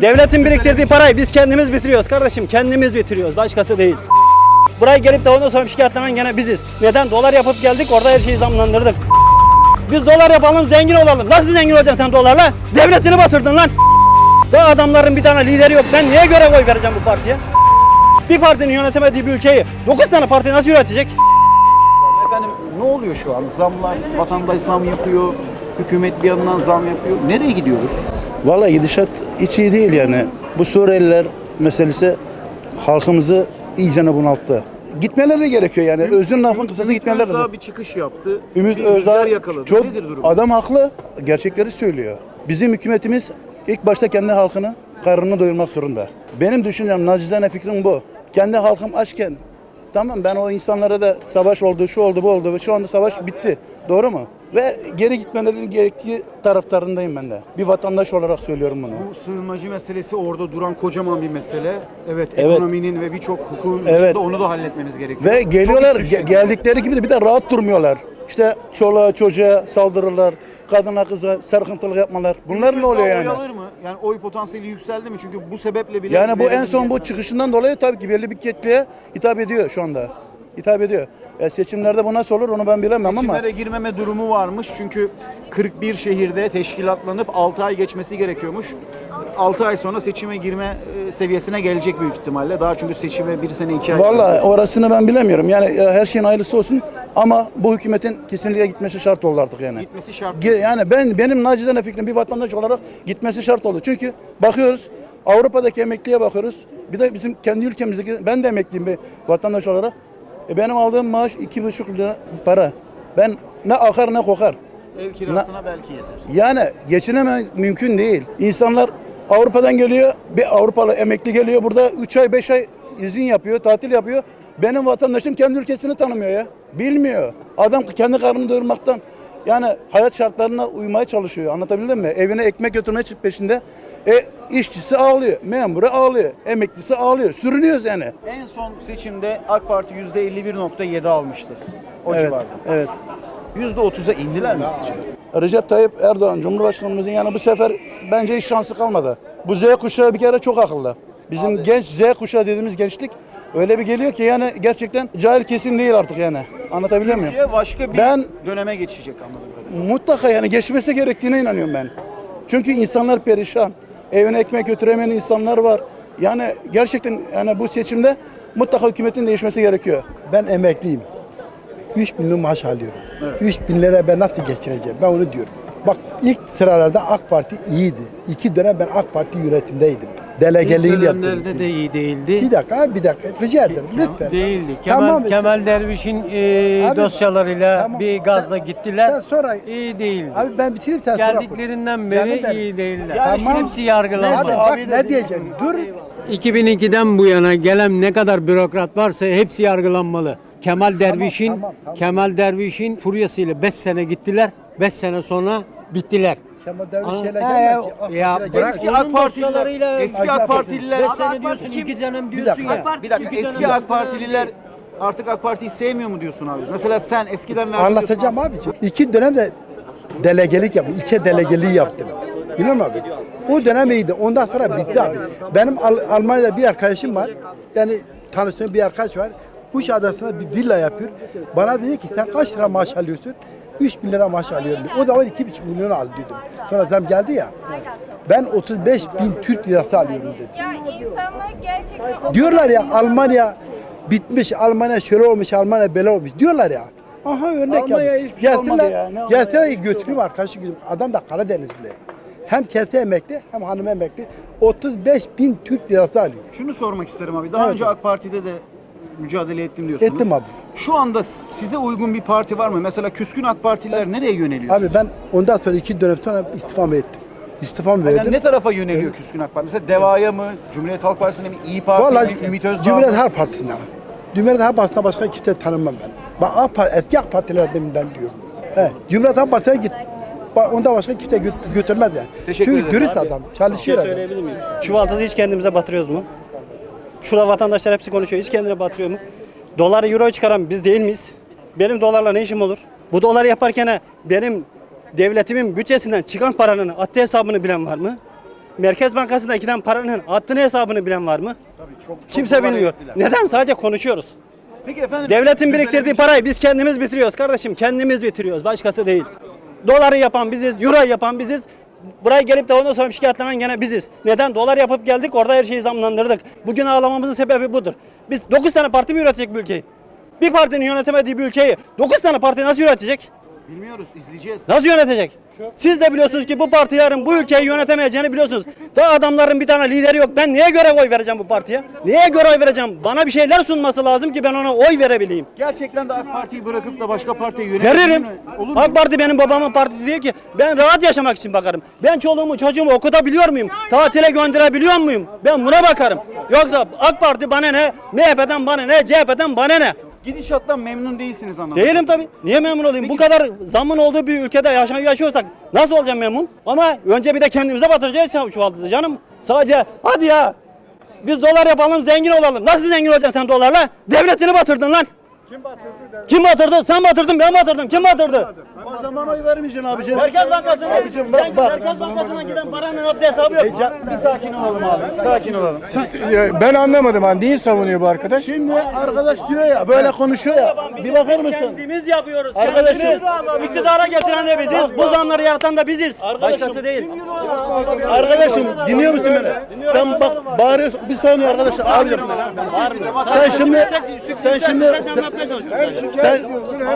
Devletin biriktirdiği parayı biz kendimiz bitiriyoruz kardeşim. Kendimiz bitiriyoruz. Başkası değil. Buraya gelip de ondan sonra şikayetlenen gene biziz. Neden? Dolar yapıp geldik orada her şeyi zamlandırdık. Biz dolar yapalım zengin olalım. Nasıl zengin olacaksın sen dolarla? Devletini batırdın lan. Daha adamların bir tane lideri yok. Ben niye görev oy vereceğim bu partiye? Bir partinin yönetemediği bir ülkeyi 9 tane parti nasıl yönetecek? Efendim ne oluyor şu an? Zamlar, vatandaş zam yapıyor, hükümet bir yandan zam yapıyor. Nereye gidiyoruz? Vallahi gidişat hiç iyi değil yani. Bu Suriyeliler meselesi halkımızı iyicene bunalttı. Gitmeleri gerekiyor yani. Özün lafın kısası Ümit gitmeleri. Özdağ bir çıkış yaptı. Ümit bir Özdağ yakaladı. çok Nedir durum? adam haklı. Gerçekleri söylüyor. Bizim hükümetimiz ilk başta kendi halkını karnını doyurmak zorunda. Benim düşüncem nacizane fikrim bu. Kendi halkım açken tamam ben o insanlara da savaş oldu, şu oldu, bu oldu şu anda savaş bitti. Doğru mu? Ve geri gitmelerinin gerekli taraftarındayım ben de. Bir vatandaş olarak söylüyorum bunu. Bu sığınmacı meselesi orada duran kocaman bir mesele. Evet, Evet. ekonominin ve birçok hukukun Evet. onu da halletmeniz gerekiyor. Ve geliyorlar ge- geldikleri gibi de bir de rahat durmuyorlar. İşte çoluğa çocuğa saldırırlar. Kadına kıza sarkıntılık yapmalar. Bunlar ne oluyor yani? Alır mı? Yani oy potansiyeli yükseldi mi? Çünkü bu sebeple bile... Yani bu en son bu çıkışından dolayı tabii ki belli bir kitleye hitap ediyor şu anda. Hitap ediyor. Ya seçimlerde bu nasıl olur onu ben bilemem ama Seçimlere girmeme durumu varmış çünkü 41 şehirde teşkilatlanıp 6 ay geçmesi gerekiyormuş. 6 ay sonra seçime girme e, seviyesine gelecek büyük ihtimalle. Daha çünkü seçime 1 sene 2 ay vallahi orasını ben bilemiyorum. Yani e, her şeyin hayırlısı olsun ama bu hükümetin kesinlikle gitmesi şart oldu artık yani. gitmesi şart. Ge- Yani ben benim nacizane fikrim bir vatandaş olarak gitmesi şart oldu. Çünkü bakıyoruz Avrupa'daki emekliye bakıyoruz. Bir de bizim kendi ülkemizdeki ben de emekliyim bir vatandaş olarak. E benim aldığım maaş iki buçuk lira para. Ben ne akar ne kokar. Ev kirasına belki yeter. Yani geçinemem mümkün değil. İnsanlar Avrupa'dan geliyor, bir Avrupalı emekli geliyor burada 3 ay 5 ay izin yapıyor, tatil yapıyor. Benim vatandaşım kendi ülkesini tanımıyor ya. Bilmiyor. Adam kendi karnını doyurmaktan yani hayat şartlarına uymaya çalışıyor. Anlatabildim mi? Evine ekmek götürme peşinde. E işçisi ağlıyor, memuru ağlıyor, emeklisi ağlıyor. Sürünüyoruz yani. En son seçimde AK Parti %51.7 almıştı. O evet, civarda. evet. %30'a indiler mi sizce? Recep Tayyip Erdoğan Cumhurbaşkanımızın yani bu sefer bence hiç şansı kalmadı. Bu Z kuşağı bir kere çok akıllı. Bizim genç Z kuşağı dediğimiz gençlik öyle bir geliyor ki yani gerçekten cahil kesin değil artık yani. Anlatabiliyor muyum? Türkiye başka bir Ben- döneme geçecek anladığım kadarıyla. Mutlaka yani geçmesi gerektiğine inanıyorum ben. Çünkü insanlar perişan. Evine ekmek götüremeyen insanlar var. Yani gerçekten yani bu seçimde mutlaka hükümetin değişmesi gerekiyor. Ben emekliyim. 3 bin lira maaş alıyorum. 3 bin lira ben nasıl geçireceğim? Ben onu diyorum. Bak ilk sıralarda AK Parti iyiydi. İki dönem ben AK Parti yönetimdeydim. Delegeliğini İlk yaptım. de iyi değildi. Bir dakika abi bir dakika rica ederim lütfen. Değildi. Kemal, Tamam, Kemal Derviş'in e, Abi, dosyalarıyla tamam. bir gazla Sen- gittiler. sen sonra- iyi değildi. Abi ben bitireyim sen sonra konuş. Geldiklerinden Canım beri benim. iyi değiller. Yani Tamam. Hepsi yargılanmadı. Neyse bak ne diyeceğim. Dur. 2002'den bu yana gelen ne kadar bürokrat varsa hepsi yargılanmalı. Kemal Derviş'in tamam, tamam. Kemal Derviş'in furyasıyla 5 sene gittiler. 5 sene sonra bittiler. Kemal Derviş Aa, gele e, gelmez ki. AK ya bırak. Eski AK Partililer, eski AK Partililer, 5 sene diyorsun, 2 dönem diyorsun ya. bir dakika eski AK Partililer artık AK Parti'yi sevmiyor mu diyorsun abi? Mesela sen eskiden verdi Anlatacağım abi. İki dönem de delegelik yaptım. İlçe delegeliği yaptım. Biliyor musun abi? O dönem iyiydi. Ondan sonra bitti abi. Benim Al- Almanya'da bir arkadaşım var. Yani tanıştığım bir arkadaş var. Kuşadası'na bir villa yapıyor. Bana dedi ki sen kaç lira maaş alıyorsun? 3 bin lira maaş alıyorum. O zaman 2,5 milyon al dedim. Sonra zam geldi ya. Ben 35 bin Türk lirası alıyorum dedi. Ya insanlar gerçekten Diyorlar ya Almanya bitmiş, Almanya şöyle olmuş, Almanya böyle olmuş diyorlar ya. Aha örnek Almanya ya. hiçbir şey olmadı ya, ne Gelsinler, gelsinler götüreyim arkadaşı götüreyim. Adam da Karadenizli. Hem kendisi emekli hem hanım emekli. 35 bin Türk lirası alıyor. Şunu sormak isterim abi. Daha Evet önce. AK Parti'de de mücadele ettim diyorsunuz. Ettim abi. Şu anda size uygun bir parti var mı? Mesela küskün AK Partililer nereye yöneliyor? Abi ben ondan sonra iki dönem sonra istifamı ettim. İstifamı yani verdim. ne tarafa yöneliyor küskün AK Parti? Mesela DEVA'ya mı? Cumhuriyet Halk Partisi'ne mi? İyi Parti Vallahi mi? Ümit Özdağ Cumhuriyet? Halk Partisi'ne. Cumhuriyet Halk Partisi'ne başka kimse tanımam ben. Bak AK Parti, eski AK Partilerden ben diyorum. He, Cumhuriyet Halk Partisi'ne git. Bak onda başka kimse gö- götürmez yani. Teşekkür Çünkü dürüst abi. adam, çalışıyor adam. Söyleyebilir miyim? Çuvaldızı hiç kendimize batırıyoruz mu? Şurada vatandaşlar hepsi konuşuyor. Hiç kendine batırıyor mu? Doları euro çıkaran biz değil miyiz? Benim dolarla ne işim olur? Bu doları yaparken benim devletimin bütçesinden çıkan paranın adli hesabını bilen var mı? Merkez Bankası'nda giden paranın hattını hesabını bilen var mı? çok, çok Kimse bilmiyor. ettiler. Neden? Sadece konuşuyoruz. Peki efendim. Devletin biriktirdiği söylemek- parayı biz kendimiz bitiriyoruz kardeşim. Kendimiz bitiriyoruz. Başkası değil. Doları yapan biziz, euro yapan biziz. Buraya gelip de ondan sonra şikayetlenen gene biziz. Neden? Dolar yapıp geldik orada her şeyi zamlandırdık. Bugün ağlamamızın sebebi budur. Biz 9 tane parti mi yönetecek bu ülkeyi? Bir partinin yönetemediği bir ülkeyi 9 tane parti nasıl yönetecek? Bilmiyoruz, izleyeceğiz. Nasıl yönetecek? Siz de biliyorsunuz ki bu parti yarın bu ülkeyi yönetemeyeceğini biliyorsunuz. Daha adamların bir tane lideri yok. Ben niye göre oy vereceğim bu partiye? Niye göre oy vereceğim? Bana bir şeyler sunması lazım ki ben ona oy verebileyim. Gerçekten de AK Parti'yi bırakıp da başka partiye yönetebilir Veririm. mi? Olur mu? AK Parti benim babamın partisi değil ki. Ben rahat yaşamak için bakarım. Ben çoluğumu çocuğumu okutabiliyor muyum? Tatile gönderebiliyor muyum? Ben buna bakarım. Yoksa AK Parti bana ne? MHP'den bana ne? CHP'den bana ne? Gidişattan memnun değilsiniz anlamında. Değilim tabii. Niye memnun olayım? Bu kadar zamın olduğu bir ülkede yaşa- yaşıyorsak nasıl olacağım memnun? Ama önce bir de kendimize batıracağız şu halde canım. Sadece hadi ya. Biz dolar yapalım zengin olalım. Nasıl zengin olacaksın sen dolarla? Devletini batırdın lan. Kim batırdı? Kim batırdı? Sen batırdın ben batırdım. Kim batırdı? O zaman oy vermeyeceksin abicim. Merkez Bankası'na Abicim bak bak. Merkez Bankası'na giden paranın haddi hesabı yok. Bir sakin olalım abi. Sakin olalım. Ben anlamadım hani neyi savunuyor bu arkadaş? Şimdi arkadaş diyor ya böyle konuşuyor ya. Bir bakar mısın? Kendimiz yapıyoruz. Arkadaşım. Kendimiz. İktidara getiren de biziz. Bu zamları yaratan da biziz. Başkası değil. Arkadaşım dinliyor musun beni? Sen bak bağırıyorsun bir saniye arkadaşım abicim. Sen şimdi sen şimdi sen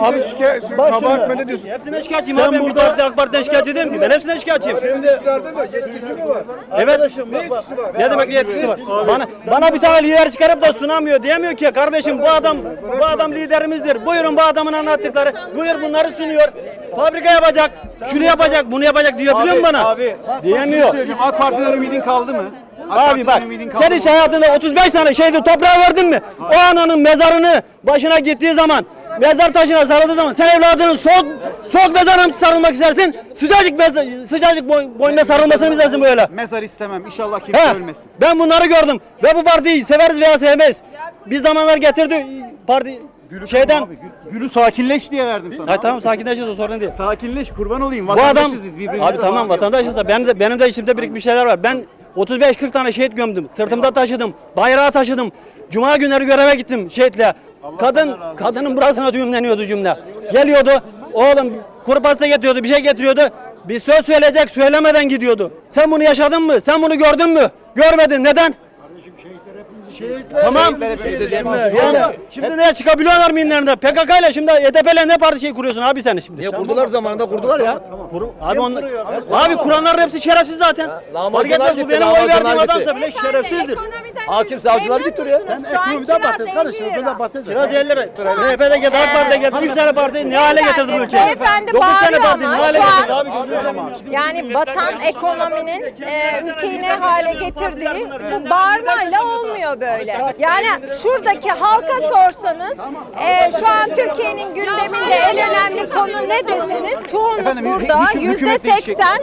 abi şimdi. ne diyorsun? Hepsine şikayetçiyim Sen abi. Ben bir burada- parti AK Parti'den şikayetçi değilim ki. Ben hepsine şikayetçiyim. Şimdi Yetkisi mi var? Evet. arkadaşım bak bak. Ne demek bir yetkisi var? Bana bana bir tane lider çıkarıp da sunamıyor. Diyemiyor ki kardeşim bu adam bu adam liderimizdir. Buyurun bu adamın anlattıkları. Buyur bunları sunuyor. Fabrika yapacak. Şunu yapacak, bunu yapacak diyor biliyor musun bana? Abi. Bir şey Diyemiyor. söyleyeceğim. AK Parti'den ümidin kaldı mı? Abi bak sen hiç hayatında 35 tane şehidi toprağa verdin mi? O ananın mezarını başına gittiği zaman mezar taşına sarıldığı zaman sen evladının soğuk soğuk mezarına mı sarılmak istersin? Sıcacık mezar, sıcacık boy, boyunda sarılmasını mı istersin böyle? Mezar istemem. İnşallah kimse He, ölmesin. ben bunları gördüm ve bu partiyi severiz veya sevmeyiz. Bir zamanlar getirdi parti şeyden. Abi, gül- gülü sakinleş diye verdim sana. Hayır tamam sakinleşiriz o sorun değil. Sakinleş kurban olayım. Bu adam Vatandaşız biz birbirimize abi tamam vatandaşız da benim de benim de içimde birikmiş şeyler var. Ben 35-40 tane şehit gömdüm. Sırtımda taşıdım. Bayrağı taşıdım. Cuma günleri göreve gittim şehitle. Kadın kadının burasına düğümleniyordu cümle. Geliyordu. Oğlum kuru pasta getiriyordu, bir şey getiriyordu. Bir söz söyleyecek, söylemeden gidiyordu. Sen bunu yaşadın mı? Sen bunu gördün mü? Görmedin. Neden? Tamam. Şehitler hepimize diye Yani şimdi ne çıkabiliyorlar mı inlerinde? PKK ile şimdi HDP ile ne parti şey kuruyorsun abi sen şimdi? Niye kurdular zamanında kurdular ya. Abi onlar, abi kuranların hepsi şerefsiz zaten. Fark etmez bu benim oy verdiğim adamsa bile şerefsizdir. Hakim savcılar gitti oraya. An Ekonomiden bahset 50 kardeşim. Ekonomiden bahset. Kiraz 50 lira. MHP'de geldi, AK Parti'de geldi. 3 tane parti ne hale getirdi bu ülkeyi? Beyefendi 9 tane bağırıyor parti ne ama hale şu getirdi an- abi gözünü seveyim. Yani batan ekonominin e, ülkeyi ne hale getirdiği bu bağırmayla olmuyor böyle. Yani şuradaki halka sorsanız e, şu an Türkiye'nin gündeminde en önemli konu ne deseniz çoğunluk burada yüzde seksen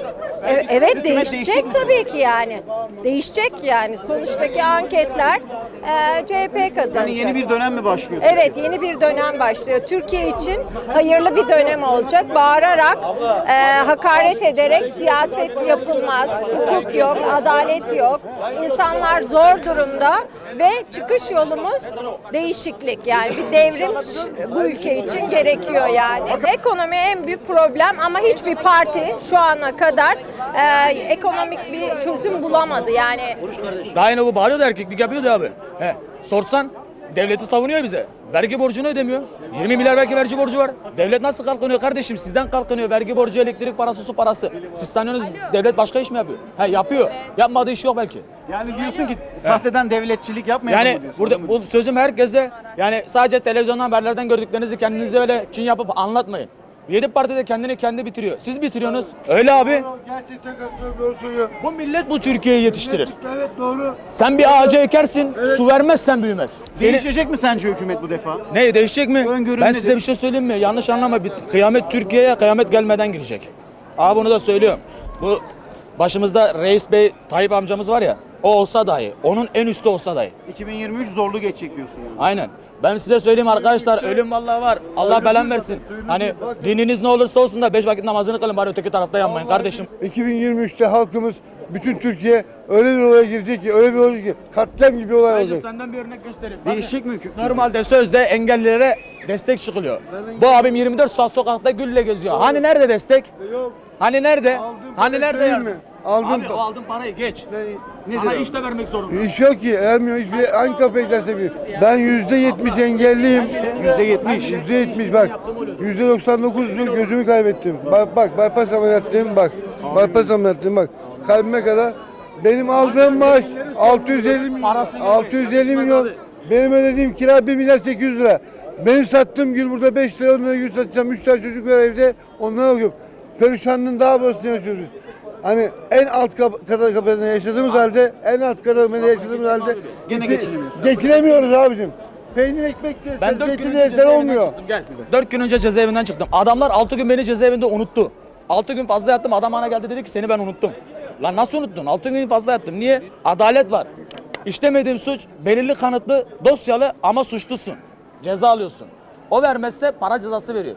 e, evet değişecek tabii ki yani. Değişecek yani. Sonuçtaki anketler e, CHP Yani kazanacak. yeni bir dönem mi başlıyor? Evet yeni bir dönem başlıyor. Türkiye için hayırlı bir dönem olacak. Bağırarak, e, hakaret ederek siyaset yapılmaz. Hukuk yok, adalet yok. İnsanlar zor durumda ve çıkış yolumuz değişiklik. Yani bir devrim bu ülke için gerekiyor yani. Ekonomi en büyük problem ama hiçbir parti şu ana kadar e, ekonomik bir çözüm bulamadı. Yani Daha yine bu bağırıyordu erkeklik yapıyordu abi. He. Sorsan devleti savunuyor bize. Vergi borcunu ödemiyor. 20 milyar belki vergi borcu var. Devlet nasıl kalkınıyor kardeşim? Sizden kalkınıyor. Vergi borcu, elektrik parası, su parası. Siz sanıyorsunuz devlet başka iş mi yapıyor? He yapıyor. Yapmadığı iş yok belki. Yani diyorsun ki sahteden devletçilik yapmayalım Yani mı diyorsun? burada bu sözüm herkese yani sadece televizyondan haberlerden gördüklerinizi kendinize öyle kin yapıp anlatmayın. Yedi parti de kendini kendi bitiriyor. Siz bitiriyorsunuz. Öyle abi. Gerçekten katılıyorum söylüyor. Bu millet bu Türkiye'yi yetiştirir. Evet doğru. Sen bir ağaca ekersin, su vermezsen büyümez. Seni- Değişecek mi sence hükümet bu defa? Ne değişecek mi? Öngörün ben nedir? size bir şey söyleyeyim mi? Yanlış anlama. Bir kıyamet Türkiye'ye kıyamet gelmeden girecek. Abi bunu da söylüyorum. Bu başımızda Reis Bey Tayyip amcamız var ya. O olsa dahi, onun en üstü olsa dahi. 2023 zorlu geçecek diyorsun yani. Aynen. Ben size söyleyeyim arkadaşlar ölüm vallahi var. Allah belan versin. Hani dininiz ne olursa olsun da beş vakit namazını kılın bari öteki tarafta yanmayın kardeşim. 2023'te halkımız, bütün Türkiye öyle bir olaya girecek ki, öyle bir olacak ki katliam gibi olay Ayrıca olacak. senden bir örnek göstereyim. Değişecek mi hüküm? Normalde sözde engellilere destek çıkılıyor. Bu abim 24 saat sokakta gülle geziyor. Hani nerede destek? Yok. Hani nerede? Aldığım Hani nerede değil yardım? mi? Aldığım Abi o aldığın parayı geç. Ne Sana diyor? iş de vermek zorunda. İş yok ki, ermiyor. Hiçbir hangi kapıya giderse bir. Ben yüzde yetmiş engelliyim. Yüzde yetmiş. Yüzde yetmiş bak. Yüzde doksan dokuz gözümü kaybettim. Bak bak bypass ameliyatlıyım bak. Bypass ameliyatlıyım bak. Kalbime kadar. Benim aldığım maaş 650 milyon. 650 milyon. Benim ödediğim kira 1 milyar 800 lira. Benim sattığım gül burada 5 lira 10 lira gül satacağım. 3 tane çocuk var evde. Onlara bakıyorum. Perişanlığın daha başına yaşıyoruz biz. Hani en alt kap- kadar kapıda yaşadığımız halde, en alt kadar yaşadığımız halde Gene geçi- geçinemiyorsun. Geçinemiyoruz abicim. Peynir ekmek de Ben 4 gün zeytin önce de cezaevinden olmuyor. çıktım. Gel. 4 gün önce cezaevinden çıktım. Adamlar 6 gün beni cezaevinde unuttu. 6 gün fazla yattım. Adam bana geldi dedi ki seni ben unuttum. Lan nasıl unuttun? 6 gün fazla yattım. Niye? Adalet var. İşlemediğim suç belirli kanıtlı dosyalı ama suçlusun. Ceza alıyorsun. O vermezse para cezası veriyor.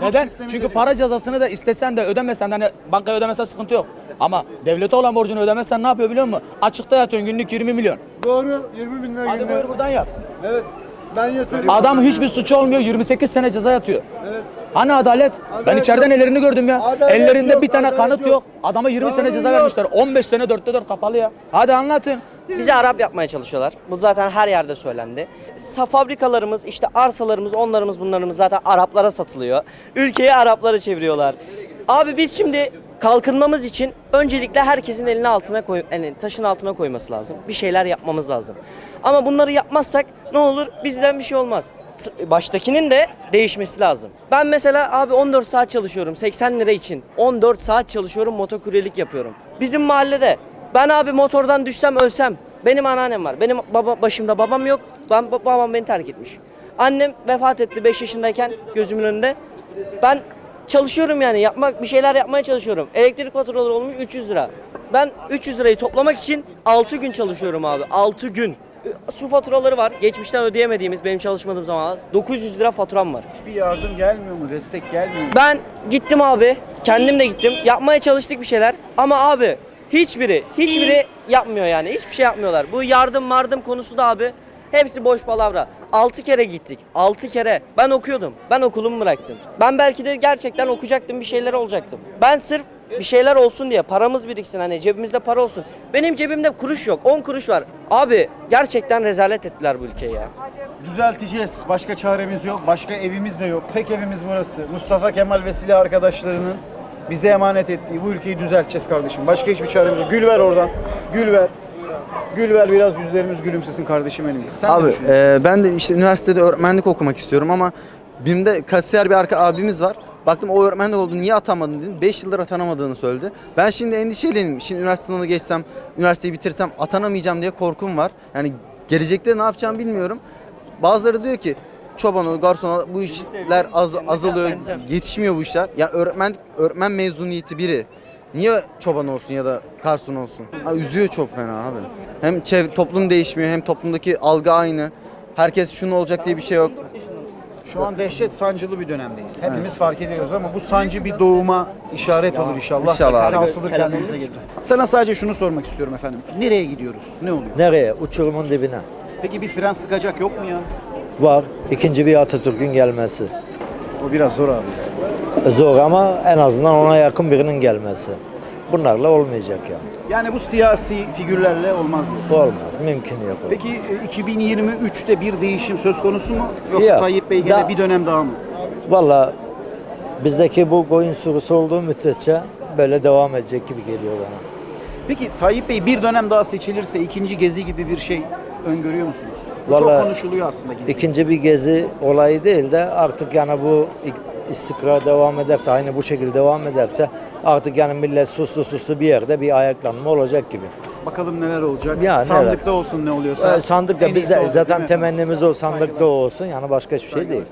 Neden? sistemi Çünkü para cezasını da istesen de ödemesen de hani bankaya ödemesen sıkıntı yok. Ama devlete olan borcunu ödemezsen ne yapıyor biliyor musun? Açıkta yatıyorsun günlük 20 milyon. Doğru 20 bin lira Hadi buyur buradan yap. Evet. Ben yatıyorum. Adam hiçbir suçu olmuyor 28 sene ceza yatıyor. Evet. Hani adalet? ben Adalet içeriden yok. ellerini gördüm ya. Adalet Ellerinde yok, bir tane adalet kanıt yok. yok. Adama 20 sene Kanun ceza yok. vermişler. 15 sene 4'te 4 kapalı ya. Hadi anlatın. Bizi Arap yapmaya çalışıyorlar. Bu zaten her yerde söylendi. Sa fabrikalarımız, işte arsalarımız, onlarımız, bunlarımız zaten Araplara satılıyor. Ülkeyi Araplara çeviriyorlar. Abi biz şimdi kalkınmamız için öncelikle herkesin elini altına koy, yani taşın altına koyması lazım. Bir şeyler yapmamız lazım. Ama bunları yapmazsak ne olur? Bizden bir şey olmaz. Baştakinin de değişmesi lazım. Ben mesela abi 14 saat çalışıyorum 80 lira için. 14 saat çalışıyorum motokuryelik yapıyorum. Bizim mahallede ben abi motordan düşsem ölsem benim anneannem var. Benim baba başımda babam yok. Ben babam beni terk etmiş. Annem vefat etti 5 yaşındayken gözümün önünde. Ben çalışıyorum yani yapmak bir şeyler yapmaya çalışıyorum. Elektrik faturaları olmuş 300 lira. Ben 300 lirayı toplamak için 6 gün çalışıyorum abi. 6 gün. Su faturaları var. Geçmişten ödeyemediğimiz benim çalışmadığım zaman 900 lira faturam var. Hiçbir yardım gelmiyor mu? Destek gelmiyor mu? Ben gittim abi. Kendim de gittim. Yapmaya çalıştık bir şeyler. Ama abi hiçbiri, hiçbiri yapmıyor yani. Hiçbir şey yapmıyorlar. Bu yardım mardım konusu da abi hepsi boş palavra. 6 kere gittik. 6 kere. Ben okuyordum. Ben okulumu bıraktım. Ben belki de gerçekten okuyacaktım, bir şeyler olacaktım. Ben sırf bir şeyler olsun diye paramız biriksin hani cebimizde para olsun. Benim cebimde kuruş yok. 10 kuruş var. Abi gerçekten rezalet ettiler bu ülkeyi ya. Düzelteceğiz. Başka çaremiz yok. Başka evimiz de yok. Tek evimiz burası. Mustafa Kemal ve silah arkadaşlarının bize emanet ettiği bu ülkeyi düzelteceğiz kardeşim. Başka hiçbir çaremiz yok. Gül ver oradan. Gül ver. Gül ver biraz yüzlerimiz gülümsesin kardeşim benim. Sen Abi e, ben de işte üniversitede öğretmenlik okumak istiyorum ama BİM'de kasiyer bir arka abimiz var. Baktım o öğretmenlik oldu niye atamadın dedim. 5 yıldır atanamadığını söyledi. Ben şimdi endişeliyim. Şimdi üniversite sınavını geçsem, üniversiteyi bitirsem atanamayacağım diye korkum var. Yani gelecekte ne yapacağımı bilmiyorum. Bazıları diyor ki çoban ol, garson ol, bu işler az, azalıyor, yetişmiyor bu işler. Ya öğretmen öğretmen mezuniyeti biri. Niye çoban olsun ya da garson olsun? Ha, üzüyor çok fena abi. Hem çevre, toplum değişmiyor hem toplumdaki algı aynı. Herkes şunu olacak diye bir şey yok. Şu an dehşet sancılı bir dönemdeyiz. Hepimiz fark ediyoruz ama bu sancı bir doğuma işaret olur inşallah. İnşallah abi. Sarsılır kendimize geliriz. Sana sadece şunu sormak istiyorum efendim. Nereye gidiyoruz? Ne oluyor? Nereye? Uçurumun dibine. Peki bir fren sıkacak yok mu ya? Var. İkinci bir Atatürk'ün gelmesi. O biraz zor abi. Zor ama en azından ona yakın birinin gelmesi. Bunlarla olmayacak yani. Yani bu siyasi figürlerle olmaz diyorsun. Olmaz. Mümkün yok. Peki e, 2023'te bir değişim söz konusu mu? Yoksa Yok. Tayyip Bey gene Da- bir dönem daha mı? Valla bizdeki bu koyun sürüsü olduğu müddetçe böyle devam edecek gibi geliyor bana. Peki Tayyip Bey bir dönem daha seçilirse ikinci gezi gibi bir şey öngörüyor musunuz? Bu Vallahi Çok konuşuluyor aslında gezi. İkinci bir gezi olayı değil de artık yani bu ik- istikrar devam ederse, aynı bu şekilde devam ederse artık yani millet suslu suslu bir yerde bir ayaklanma olacak gibi. Bakalım neler olacak. Ya, Sandıkta olsun ne oluyorsa. Ee, sandıkta biz de zaten mi? temennimiz o sandıkta Saygılar. olsun yani başka hiçbir şey değil.